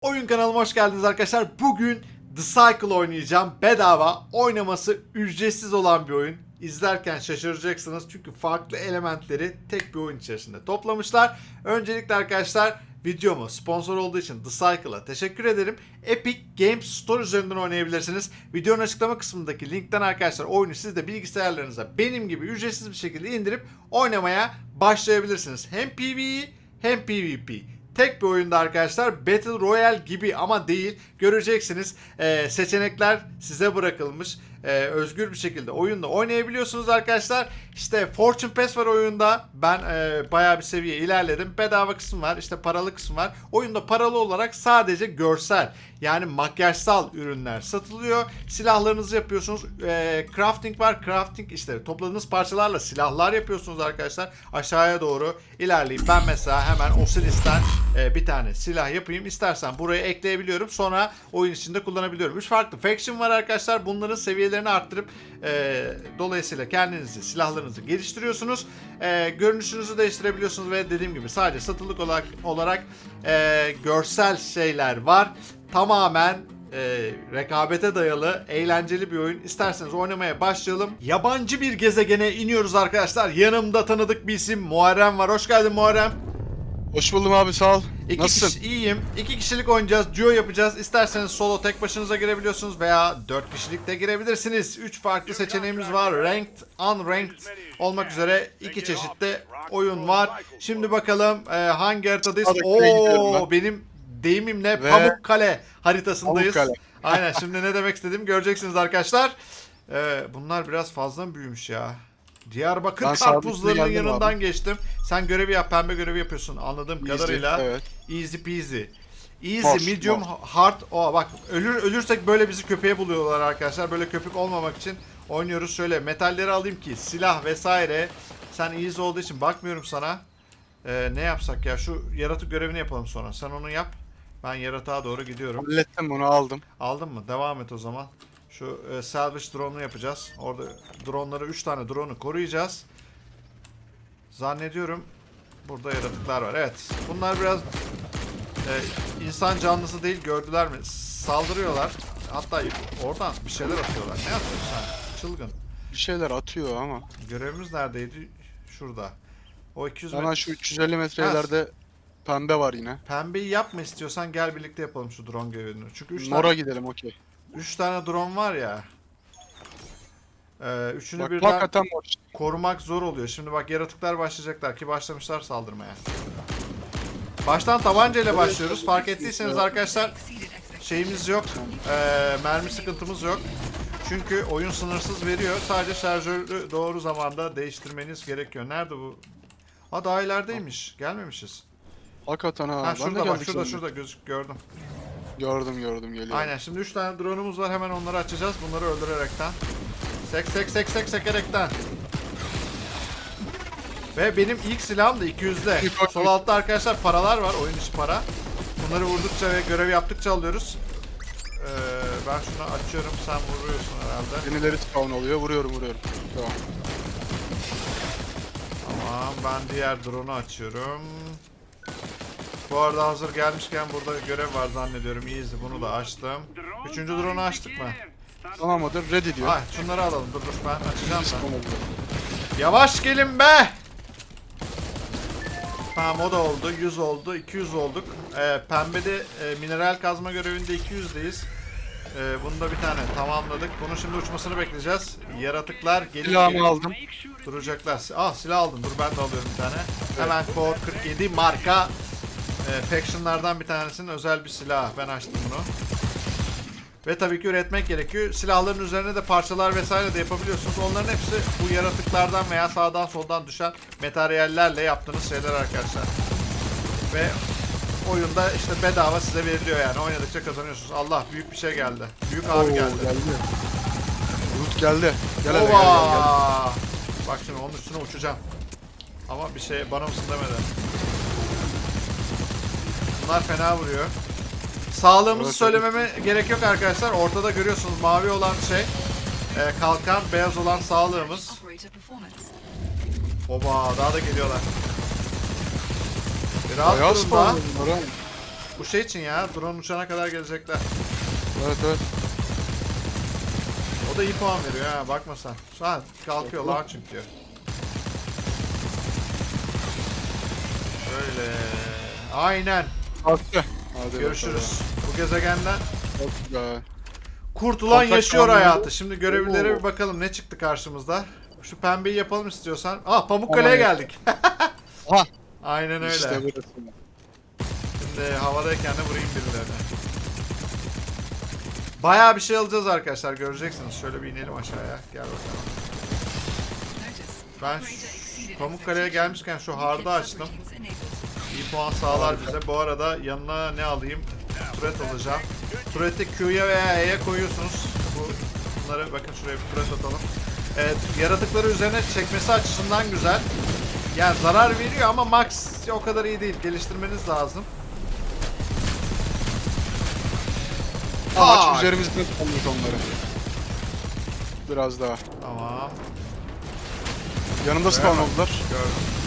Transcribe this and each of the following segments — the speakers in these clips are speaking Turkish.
Oyun kanalıma hoş geldiniz arkadaşlar. Bugün The Cycle oynayacağım. Bedava, oynaması ücretsiz olan bir oyun. İzlerken şaşıracaksınız çünkü farklı elementleri tek bir oyun içerisinde toplamışlar. Öncelikle arkadaşlar videomu sponsor olduğu için The Cycle'a teşekkür ederim. Epic Games Store üzerinden oynayabilirsiniz. Videonun açıklama kısmındaki linkten arkadaşlar oyunu siz de bilgisayarlarınıza benim gibi ücretsiz bir şekilde indirip oynamaya başlayabilirsiniz. Hem PvE hem PvP. Tek bir oyunda arkadaşlar Battle Royale gibi ama değil. Göreceksiniz Ee, seçenekler size bırakılmış. Ee, özgür bir şekilde oyunda oynayabiliyorsunuz arkadaşlar. İşte Fortune Pass var oyunda. Ben e, bayağı bir seviye ilerledim. Bedava kısım var. işte paralı kısım var. Oyunda paralı olarak sadece görsel yani makyajsal ürünler satılıyor. Silahlarınızı yapıyorsunuz. Ee, crafting var. Crafting işte topladığınız parçalarla silahlar yapıyorsunuz arkadaşlar. Aşağıya doğru ilerleyip ben mesela hemen Osiris'ten e, bir tane silah yapayım. İstersen buraya ekleyebiliyorum. Sonra oyun içinde kullanabiliyorum. Üç farklı faction var arkadaşlar. Bunların seviyelerini arttırıp e, dolayısıyla kendinizi silahlarınızı geliştiriyorsunuz. E, görünüşünüzü değiştirebiliyorsunuz ve dediğim gibi sadece satılık olarak olarak e, görsel şeyler var. Tamamen e, rekabete dayalı eğlenceli bir oyun. İsterseniz oynamaya başlayalım. Yabancı bir gezegene iniyoruz arkadaşlar. Yanımda tanıdık bir isim Muharrem var. Hoş geldin Muharrem. Hoş buldum abi sağ ol. İki Nasılsın? kişi, iyiyim. İki kişilik oynayacağız. Duo yapacağız. İsterseniz solo tek başınıza girebiliyorsunuz veya dört kişilik de girebilirsiniz. Üç farklı seçeneğimiz var. Ranked, unranked olmak üzere iki çeşitli oyun var. Şimdi bakalım e, hangi haritadayız? Oo ben. benim deyimimle Ve- Pamukkale haritasındayız. Pamukkale. Aynen şimdi ne demek istediğimi göreceksiniz arkadaşlar. E, bunlar biraz fazla mı büyümüş ya? Diyarbakır Ben karpuzlarının yanından abi. geçtim. Sen görevi yap, pembe görevi yapıyorsun anladığım Easy, kadarıyla. Evet. Easy peasy. Easy, Mor, medium, mor. hard. O bak ölür ölürsek böyle bizi köpeğe buluyorlar arkadaşlar. Böyle köpek olmamak için oynuyoruz. Şöyle metalleri alayım ki silah vesaire. Sen easy olduğu için bakmıyorum sana. Ee, ne yapsak ya? Şu yaratık görevini yapalım sonra. Sen onu yap. Ben yaratığa doğru gidiyorum. Hallettim bunu aldım. Aldın mı? Devam et o zaman. Şu e, salvage drone'unu yapacağız. Orada drone'ları 3 tane drone'u koruyacağız. Zannediyorum burada yaratıklar var. Evet. Bunlar biraz e, insan canlısı değil gördüler mi? Saldırıyorlar. Hatta oradan bir şeyler atıyorlar. Ne atıyorsun sen? Çılgın. Bir şeyler atıyor ama. Görevimiz neredeydi? Şurada. O 200 Hemen metre. şu 350 metre ileride pembe var yine. Pembeyi yapma istiyorsan gel birlikte yapalım şu drone görevini. Çünkü 3 Mora tane, gidelim okey. Üç tane drone var ya. Ee, üçünü Bak birden hakikaten korumak zor oluyor. Şimdi bak yaratıklar başlayacaklar ki başlamışlar saldırmaya. Baştan tabanca ile başlıyoruz. Fark ettiyseniz arkadaşlar şeyimiz yok. Ee, mermi sıkıntımız yok. Çünkü oyun sınırsız veriyor. Sadece şarjörü doğru zamanda değiştirmeniz gerekiyor. Nerede bu? Ha daha ilerideymiş. Gelmemişiz. Hakikaten ha. Ha ben de şurada bak geldik şurada şurada gözük gördüm. Gördüm gördüm geliyor. Aynen şimdi 3 tane drone'umuz var hemen onları açacağız. Bunları öldürerekten. Sek sek sek sek sekerekten. Ve benim ilk silahım da 200'de. Bir bak- Sol altta arkadaşlar paralar var. Oyun içi para. Bunları vurdukça ve görev yaptıkça alıyoruz. Ee, ben şunu açıyorum. Sen vuruyorsun herhalde. Yenileri spawn oluyor. Vuruyorum vuruyorum. Tamam. Tamam ben diğer drone'u açıyorum. Bu arada hazır gelmişken burada görev var zannediyorum. Easy bunu da açtım. Üçüncü drone'u açtık mı? Tamam mıdır? Ready diyor. Ay şunları alalım. Dur dur ben açacağım oluyor. Yavaş gelin be. Tamam o da oldu. 100 oldu. 200 olduk. Ee, pembede e, mineral kazma görevinde 200'deyiz. Ee, bunu da bir tane tamamladık. Bunun şimdi uçmasını bekleyeceğiz. Yaratıklar gelip Silahımı aldım. duracaklar. Ah silah aldım. Dur ben de alıyorum bir tane. Hemen Core 47 marka e, factionlardan bir tanesinin özel bir silahı. Ben açtım bunu. Ve tabii ki üretmek gerekiyor. Silahların üzerine de parçalar vesaire de yapabiliyorsunuz. Onların hepsi bu yaratıklardan veya sağdan soldan düşen materyallerle yaptığınız şeyler arkadaşlar. Ve oyunda işte bedava size veriliyor yani. Oynadıkça kazanıyorsunuz. Allah büyük bir şey geldi. Büyük abi Oo, geldi. geldi. Loot geldi. Gel hele gel, gel, gel. Bak şimdi onun üstüne uçacağım. Ama bir şey bana mısın demedi. Bunlar fena vuruyor. Sağlığımızı Evet, söylememe gerek yok arkadaşlar. Ortada görüyorsunuz mavi olan şey. e, kalkan, beyaz olan sağlığımız. Oba daha da geliyorlar. Bir rahat Bayağı durun spawn da. oldu bunlar ha. Bu şey için ya. Drone uçana kadar gelecekler. Evet evet. O da iyi puan veriyor ha bakma sen. Şu an kalkıyor launching diyor. Böyle. Aynen. Kalktı. Hadi Görüşürüz. Bu gezegenden bakalım. Çok güzel. kurtulan Kontak yaşıyor kanunu. hayatı. Şimdi görevlilere bir bakalım ne çıktı karşımızda. Şu pembeyi yapalım istiyorsan. Ah Pamukkale'ye Tamam. geldik. Aha. Aynen öyle. İşte burası. Şimdi havadayken de vurayım birilerine. Bayağı bir şey alacağız arkadaşlar göreceksiniz. Şöyle bir inelim aşağıya. Gel bakalım. Ben şu Pamukkale'ye gelmişken şu hardı açtım. Puan sağlar bize. Bu arada yanına ne alayım? Turet alacağım. Tureti Q'ya veya E'ye koyuyorsunuz. Bu bunları bakın şuraya bir turet atalım. Evet, yaratıkları üzerine çekmesi açısından güzel. Yani zarar veriyor ama max o kadar iyi değil. Geliştirmeniz lazım. Amaç Aa! üzerimizden tutmak onları. Biraz daha. Tamam. Yanımda spawn oldular. Gördüm.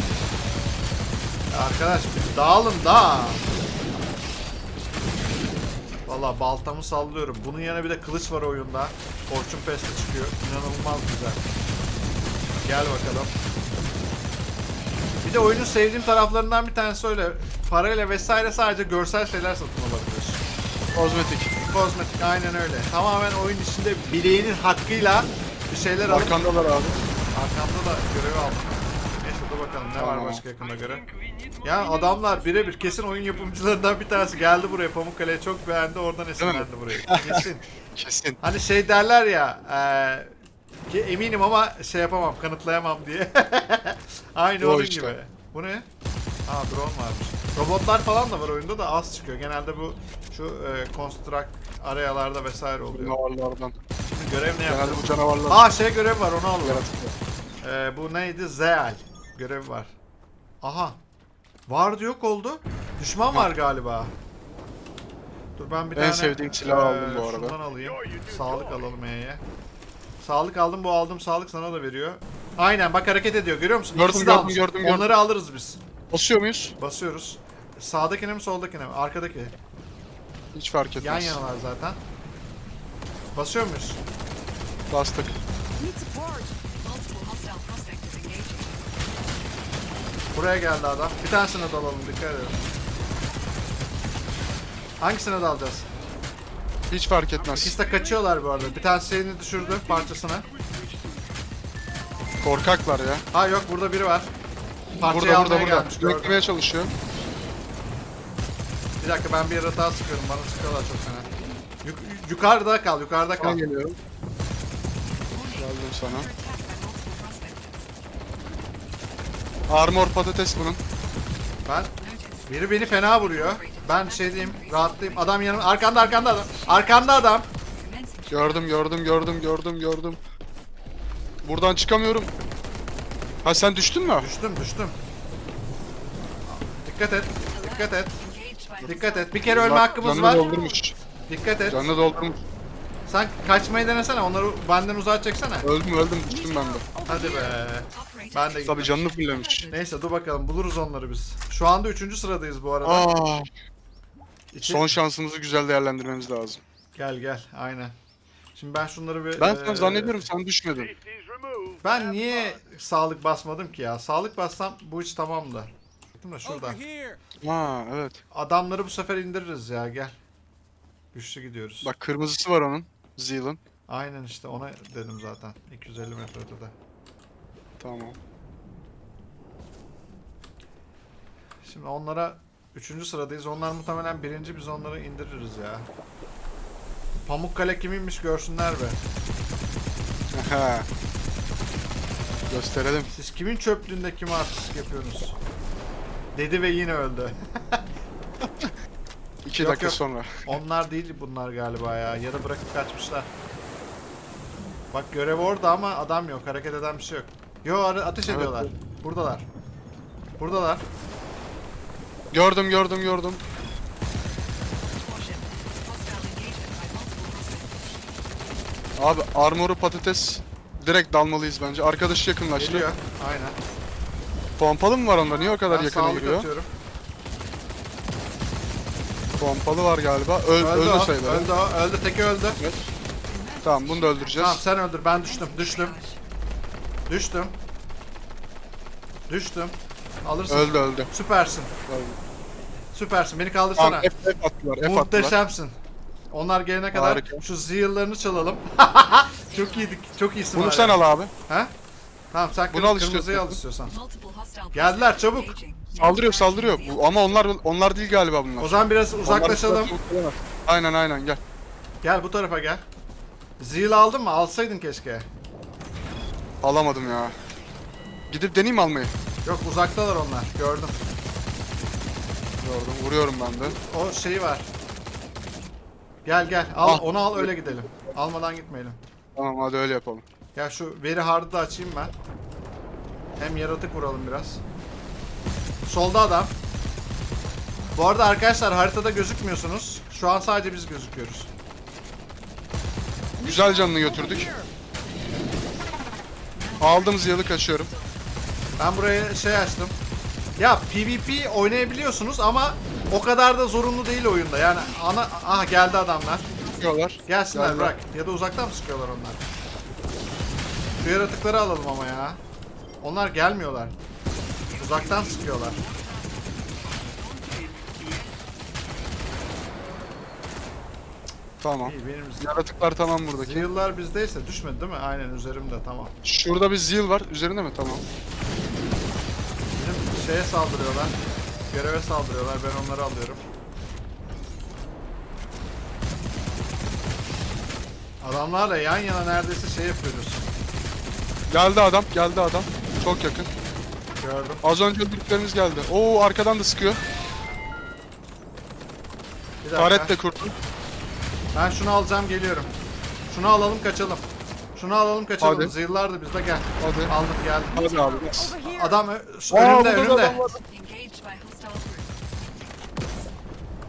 Arkadaş bir dağılın da. Valla baltamı sallıyorum. Bunun yerine bir de kılıç var oyunda. Fortune Pest'e çıkıyor. İnanılmaz güzel. Gel bakalım. Bir de oyunun sevdiğim taraflarından bir tanesi öyle. Parayla vesaire sadece görsel şeyler satın alabiliyorsun. Kozmetik. Kozmetik aynen öyle. Tamamen oyun içinde bileğinin hakkıyla bir şeyler alıp Arkandalar abi. Arkamda da görevi aldım. Bakalım ne var başka yakında görev. Ya adamlar birebir kesin oyun yapımcılarından bir tanesi geldi buraya Pamukkale'ye çok beğendi oradan esinlendi burayı. Kesin. Kesin. Hani şey derler ya eee, ki eminim ama şey yapamam kanıtlayamam diye. Aynı O onun işte. gibi. Bu ne? Aa drone varmış. Robotlar falan da var oyunda da az çıkıyor. Genelde bu şu e, construct arayalarda vesaire oluyor. Canavarlardan. Şimdi görev ne yapacağız? Genelde bu canavarlar. Aa şey görev var onu alalım. Ee, bu neydi? Zeal. Görevi var. Aha. Vardı yok oldu. Düşman var galiba. Dur ben bir En tane sevdiğim silahı aldım bu arada. Şundan alayım. Sağlık alalım E'ye. Sağlık aldım bu aldım sağlık sana da veriyor. Aynen bak hareket ediyor görüyor musun? Gördüm, İkisi de gördüm, gördüm, gördüm. Onları alırız biz. Basıyor muyuz? Basıyoruz. Sağdakine mi soldakine mi? Arkadaki. Hiç fark etmez. Yan yanalar zaten. Basıyor muyuz? Bastık. Buraya geldi adam. Bir tanesine dalalım dikkat edin. Hangisine dalacağız? Hiç fark etmez. İkisi de kaçıyorlar bu arada. Bir tanesi şeyini düşürdü parçasını. Korkaklar ya. Ha yok burada biri var. Parçayı Burada burada almaya burada. gelmiş gördüm. Beklemeye çalışıyor. Bir dakika ben bir yaratığa sıkıyorum. Bana sıkıyorlar çok fena. Yuk- yukarıda kal yukarıda Sana kal. geliyorum. Geldim sana. Attacked by multiple prospectors. Armor patates bunun. Ben biri beni fena vuruyor. Ben şey diyeyim rahatlayayım. Adam yanım arkanda arkanda adam. Arkanda adam. Gördüm gördüm gördüm gördüm gördüm. Buradan çıkamıyorum. Ha sen düştün mü? Düştüm düştüm. Dikkat et. Dikkat et. Dikkat et. Bir kere ölme hakkımız canını var. doldurmuş. Dikkat et. Canını doldurmuş. Sen kaçmayı denesene. Onları benden uzağa çeksene. Öldüm öldüm düştüm ben de. Hadi be. Ben de Tabii gittim. canını fullemiş. Neyse dur bakalım buluruz onları biz. Şu anda üçüncü sıradayız bu arada. Aa, İçi- son şansımızı güzel değerlendirmemiz lazım. Gel gel aynen. Şimdi ben şunları bir... Ben eee, sana zannediyorum sen düşmedin. Ben niye sağlık basmadım ki ya? Sağlık bassam bu iş tamamdı. Baktım da şurada. Ha evet. Adamları bu sefer indiririz ya gel. Güçlü gidiyoruz. Bak kırmızısı var onun. Zeal'ın. Aynen işte ona dedim zaten. 250 metre ötede. Tamam. Şimdi onlara üçüncü sıradayız. Onlar muhtemelen birinci biz onları indiririz ya. Pamukkale kiminmiş görsünler be. Aha. Gösterelim. Siz kimin çöplüğünde kime artistlik yapıyorsunuz? Dedi ve yine öldü. İki Yok, dakika yok. sonra. Onlar değil bunlar galiba ya. Ya da bırakıp kaçmışlar. Bak görev orada ama adam yok. Hareket eden bir şey yok. Yo ara- ateş Evet, ediyorlar. Buradalar. Buradalar. Gördüm gördüm gördüm. Abi armoru patates. Direkt dalmalıyız bence. Arkadaşı yakınlaştı. Geliyor. Aynen. Pompalı mı var onda? Niye o kadar Ben yakına sağlık giriyor? atıyorum. Pompalı var galiba. Öl, Öldü, öldü, o, sayılır. öldü o, öldü teki öldü. Evet. Tamam bunu da öldüreceğiz. Tamam sen öldür ben düştüm düştüm. Düştüm. Düştüm. Alırsın. Öldü öldü. Süpersin. öldü. Süpersin. Beni Tamam kaldırsana. F, F attılar. F attılar. Muhteşemsin. Onlar gelene kadar Harika. şu zehirlerini çalalım. çok iyiydik. Çok iyisin Bunu sen al abi. Ha? Tamam sen Bunu kır- al kırmızıyı istiyorsan. al Geldiler, çabuk. Saldırıyor saldırıyor. Bu, ama onlar onlar değil galiba bunlar. O zaman biraz uzaklaşalım. Aynen aynen gel. Gel bu tarafa gel. Zil aldın mı? Alsaydın keşke. Alamadım ya. Gidip deneyeyim mi almayı? Yok uzaktalar onlar. Gördüm. Gördüm. Vuruyorum ben de. O şeyi var. Gel gel. Al Ah. onu al öyle gidelim. Almadan gitmeyelim. Tamam hadi öyle yapalım. Ya şu veri hardı da açayım ben. Hem yaratık vuralım biraz. Solda adam. Bu arada arkadaşlar haritada gözükmüyorsunuz. Şu an sadece biz gözüküyoruz. Güzel canını götürdük. Aldım ziyarı kaçıyorum. Ben buraya şey açtım. Ya PvP oynayabiliyorsunuz ama o kadar da zorunlu değil oyunda. Yani ana aha geldi adamlar. Sıkıyorlar. Gelsinler Geldiler. bırak. Ya da uzaktan mı sıkıyorlar onlar? Şu yaratıkları alalım ama ya. Onlar gelmiyorlar. Uzaktan sıkıyorlar. Tamam. İyi benim Yaratıklar tamam buradaki. Zill'lar bizdeyse düşmedi değil mi? Aynen üzerimde tamam. Şurada bir zil var. Üzerinde mi? Tamam. Bizim şeye saldırıyorlar. Göreve saldırıyorlar. Ben onları alıyorum. Adamlarla yan yana neredeyse şey yapıyoruz. Geldi adam. Geldi adam. Çok yakın. Gördüm. Az önce öldürdüklerimiz geldi. Oo arkadan da sıkıyor. Bir dakika. Taret de kurdu. Ben şunu alacağım geliyorum. Şunu alalım kaçalım. Şunu alalım kaçalım. Hadi. Bizde gel. Hadi. Aldım geldim. Hadi abi. Adam ö- şu Aa, önümde burada da önümde. adam var. Engaged by hostile group.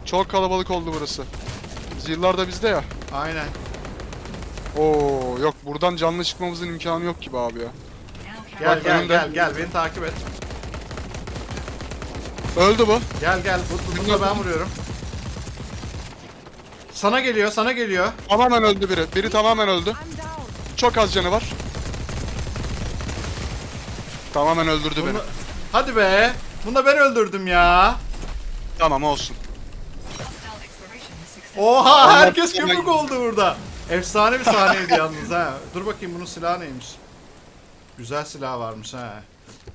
Çok kalabalık oldu burası. Zillar da bizde ya. Aynen. Oo yok buradan canlı çıkmamızın imkanı yok gibi abi ya. Gel Bak gel önümde. gel gel beni takip et. Öldü bu. Gel gel bu, bu, bunu da ben vuruyorum. Sana geliyor sana geliyor. Tamamen öldü biri. Biri tamamen öldü. Çok az canı var. Tamamen öldürdü beni. Bunu... Hadi be. Bunu da ben öldürdüm ya. Tamam olsun. Oha herkes köpük oldu burada. Efsane bir sahneydi yalnız ha. Dur bakayım bunun silahı neymiş. Güzel silah varmış ha.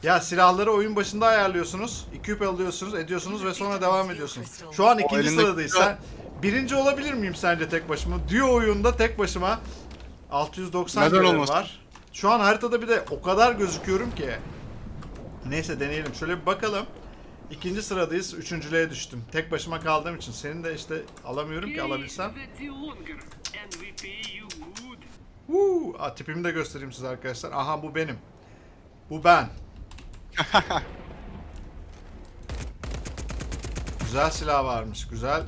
Ya silahları oyun başında ayarlıyorsunuz. Equip alıyorsunuz, ediyorsunuz ve sonra devam ediyorsunuz. Şu an ikinci elindeki sıradayız. Sen birinci olabilir miyim sence tek başıma? Diyor oyunda tek başıma 690 Neden görev olmasın? var. Şu an haritada bir de o kadar gözüküyorum ki. Neyse deneyelim. Şöyle bir bakalım. İkinci sıradayız. Üçüncülüğe düştüm. Tek başıma kaldığım için. Senin de işte alamıyorum ki alabilsem. Woo! Aa, tipimi de göstereyim size arkadaşlar. Aha bu benim. Bu ben. güzel silah varmış. Güzel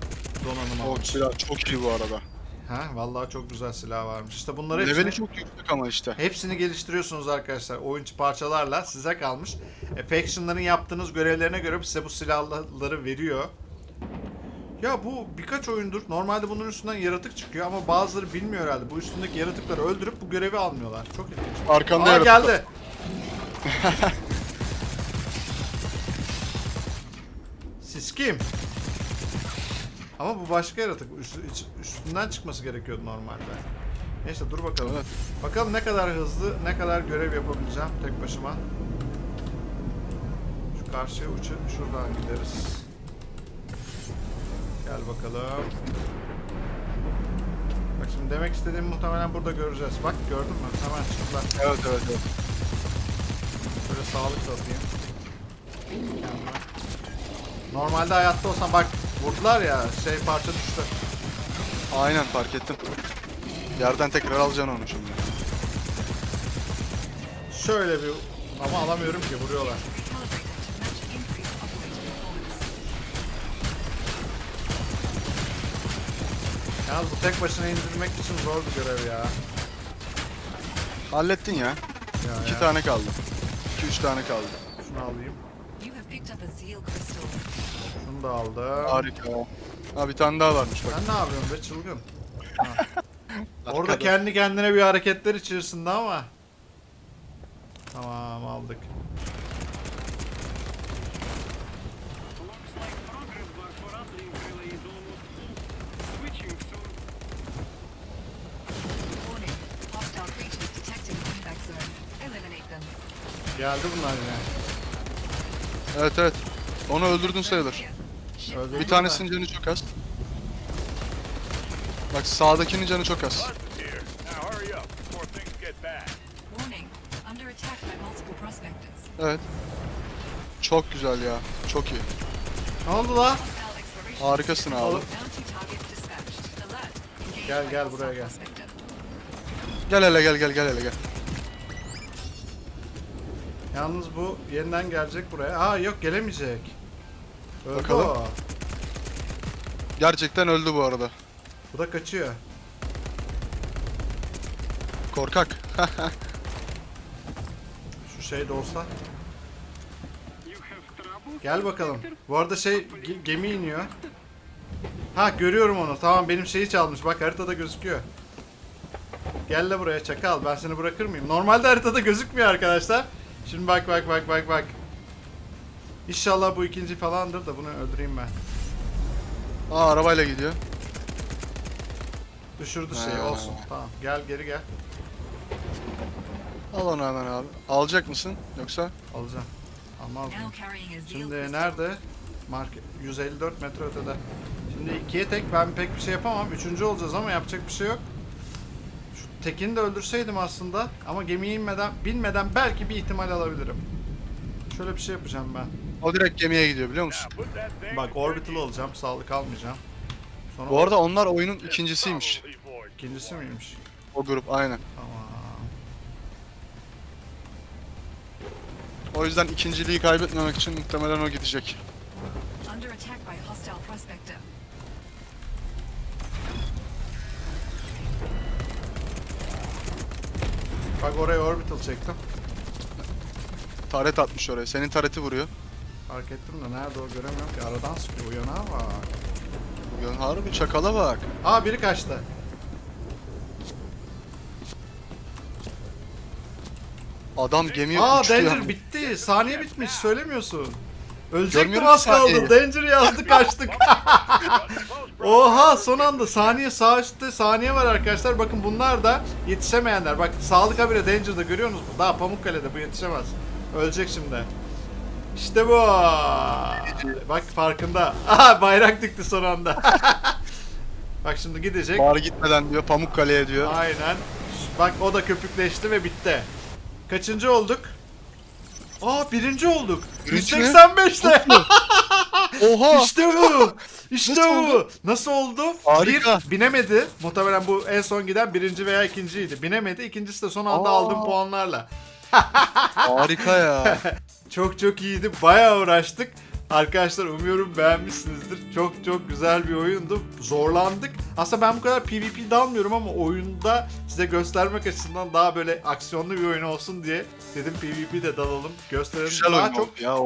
donanım O silah çok iyi bu arada. Ha, vallahi çok güzel silah varmış. İşte bunları hepsini, Leveli çok yüksek ama işte. hepsini geliştiriyorsunuz arkadaşlar. Oyuncu parçalarla size kalmış. E, faction'ların yaptığınız görevlerine göre size bu silahları veriyor. Ya bu birkaç oyundur. Normalde bunun üstünden yaratık çıkıyor ama bazıları bilmiyor herhalde. Bu üstündeki yaratıkları öldürüp bu görevi almıyorlar. Çok ilginç. Arkanda Aa yaratık. geldi. Siz kim? Ama bu başka yaratık. Üst- üstünden çıkması gerekiyordu normalde. Neyse dur bakalım. Evet. Bakalım ne kadar hızlı, ne kadar görev yapabileceğim tek başıma. Şu karşıya uçup şuradan gideriz. Gel bakalım. Bak şimdi demek istediğimi muhtemelen burada göreceğiz. Bak gördün mü? Hemen çıktılar. Evet evet evet. Şöyle sağlık da atayım. Kendime. Normalde hayatta olsam bak vurdular ya şey parça düştü. Aynen fark ettim. Yerden tekrar alacaksın onu şimdi. Şöyle bir ama alamıyorum ki vuruyorlar. Yalnız bu tek başına indirmek için zor bir görev ya. Hallettin ya. ya İki ya. tane kaldı. İki üç tane kaldı. Şunu alayım. Da aldım. Harika. Ha bir tane daha varmış bak. Sen ne yapıyorsun be çılgın? Ha. Orada Arkada. kendi kendine bir hareketler içerisinde ama. Tamam aldık. Looks like progress bar for uplink relay is almost full. Switching soon. Warning. Hostile creatures detected in impact zone. Eliminate them. Geldi bunlar yine. Evet evet. Onu öldürdün sayılır. Ship Öldürdün Bir tanesinin canı çok az. Bak sağdakinin canı çok az. Buzz is here. Now hurry up before things get bad. Warning. Under attack by multiple prospectors. Evet. Çok güzel ya. Çok iyi. Ne oldu la? Hostile exploration. Harikasın abi. Bounty target dispatched. Alert. Engaged Gel, by gel, hostile buraya gel. prospector. Gel hele gel gel gel hele gel. Yalnız bu yeniden gelecek buraya. Aa yok gelemeyecek. Öldü Bakalım. o. Gerçekten öldü bu arada. Bu da kaçıyor. Korkak. Şu şey de olsa. Gel bakalım. Bu arada şey ge- gemi iniyor. Ha görüyorum onu. Tamam benim şeyi çalmış. Bak haritada gözüküyor. Gel de buraya çakal. Ben seni bırakır mıyım? Normalde haritada gözükmüyor arkadaşlar. Şimdi bak bak bak bak bak. İnşallah bu ikinci falandır da bunu öldüreyim ben. Aa arabayla gidiyor. Düşürdü şeyi Ha. olsun. Tamam gel geri gel. Al onu hemen abi. Alacak mısın? Yoksa? Alacağım. Almaz mıyım? Now carrying a zeal Şimdi nerede? Market 154 metre ötede. Şimdi ikiye tek ben pek bir şey yapamam. Üçüncü olacağız ama yapacak bir şey yok. Şu tekini de öldürseydim aslında ama gemiye inmeden, binmeden belki bir ihtimal alabilirim. Şöyle bir şey yapacağım ben. O direkt gemiye gidiyor biliyor musun? Bak orbital olacağım, sağlık almayacağım. Sonra Bu arada onlar oyunun ikincisiymiş. İkincisi miymiş? O grup aynen. Tamam. O yüzden ikinciliği kaybetmemek için muhtemelen o gidecek. Under attack by hostile prospector. Bak oraya orbital çektim. Taret atmış oraya. Senin tareti vuruyor. Fark ettim de nerede o göremiyorum ki. Aradan sıkıyor. Uyanağa bak. Bugün harbi çakala bak. Aa biri kaçtı. Adam gemiye Aa uçtu Danger yani. bitti. Saniye bitmiş. Söylemiyorsun. Ölecektim Görmüyorum az kaldı. Danger yazdı kaçtık. Oha son anda saniye sağ üstte saniye var arkadaşlar. Bakın bunlar da yetişemeyenler. Bak sağlık haberi Danger'da görüyorsunuz mu? Daha Pamukkale'de bu yetişemez. Ölecek şimdi. İşte bu. Bak farkında. Aha bayrak dikti son anda. Bak şimdi gidecek. Bari gitmeden diyor Pamukkale'ye diyor. Aynen. Bak o da köpükleşti ve bitti. Kaçıncı olduk? Aa birinci olduk. Birinci mi? 185'te. Oha! işte bu. İşte Nasıl bu. oldu? Nasıl oldu? Harika. Bir binemedi. Muhtemelen bu en son giden birinci veya ikinciydi. Binemedi. İkincisi de son anda Aa. aldığım puanlarla. Harika ya. Çok çok iyiydi. Bayağı uğraştık. Arkadaşlar umuyorum beğenmişsinizdir. Çok çok güzel bir oyundu. Zorlandık. Aslında ben bu kadar PvP dalmıyorum ama oyunda size göstermek açısından daha böyle aksiyonlu bir oyun olsun diye dedim PvP de dalalım. Gösterelim. Güzel daha çok ya.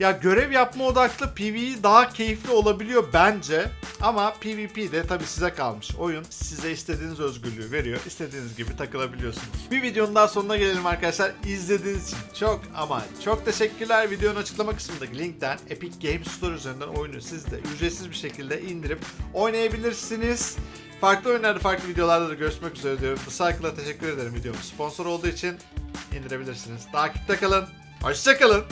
Ya görev yapma odaklı PvE daha keyifli olabiliyor bence. Ama PvP de tabii size kalmış. Oyun size istediğiniz özgürlüğü veriyor. İstediğiniz gibi takılabiliyorsunuz. Bir videonun daha sonuna gelelim arkadaşlar. İzlediğiniz için çok ama çok teşekkürler. Videonun açıklama kısmındaki linkten Epic Games Store üzerinden oyunu siz de ücretsiz bir şekilde indirip oynayabilirsiniz. Farklı oyunlarda, farklı videolarda da görüşmek üzere diyorum. The Cycle'a teşekkür ederim videomun sponsor olduğu için indirebilirsiniz. Takipte kalın. Hoşçakalın.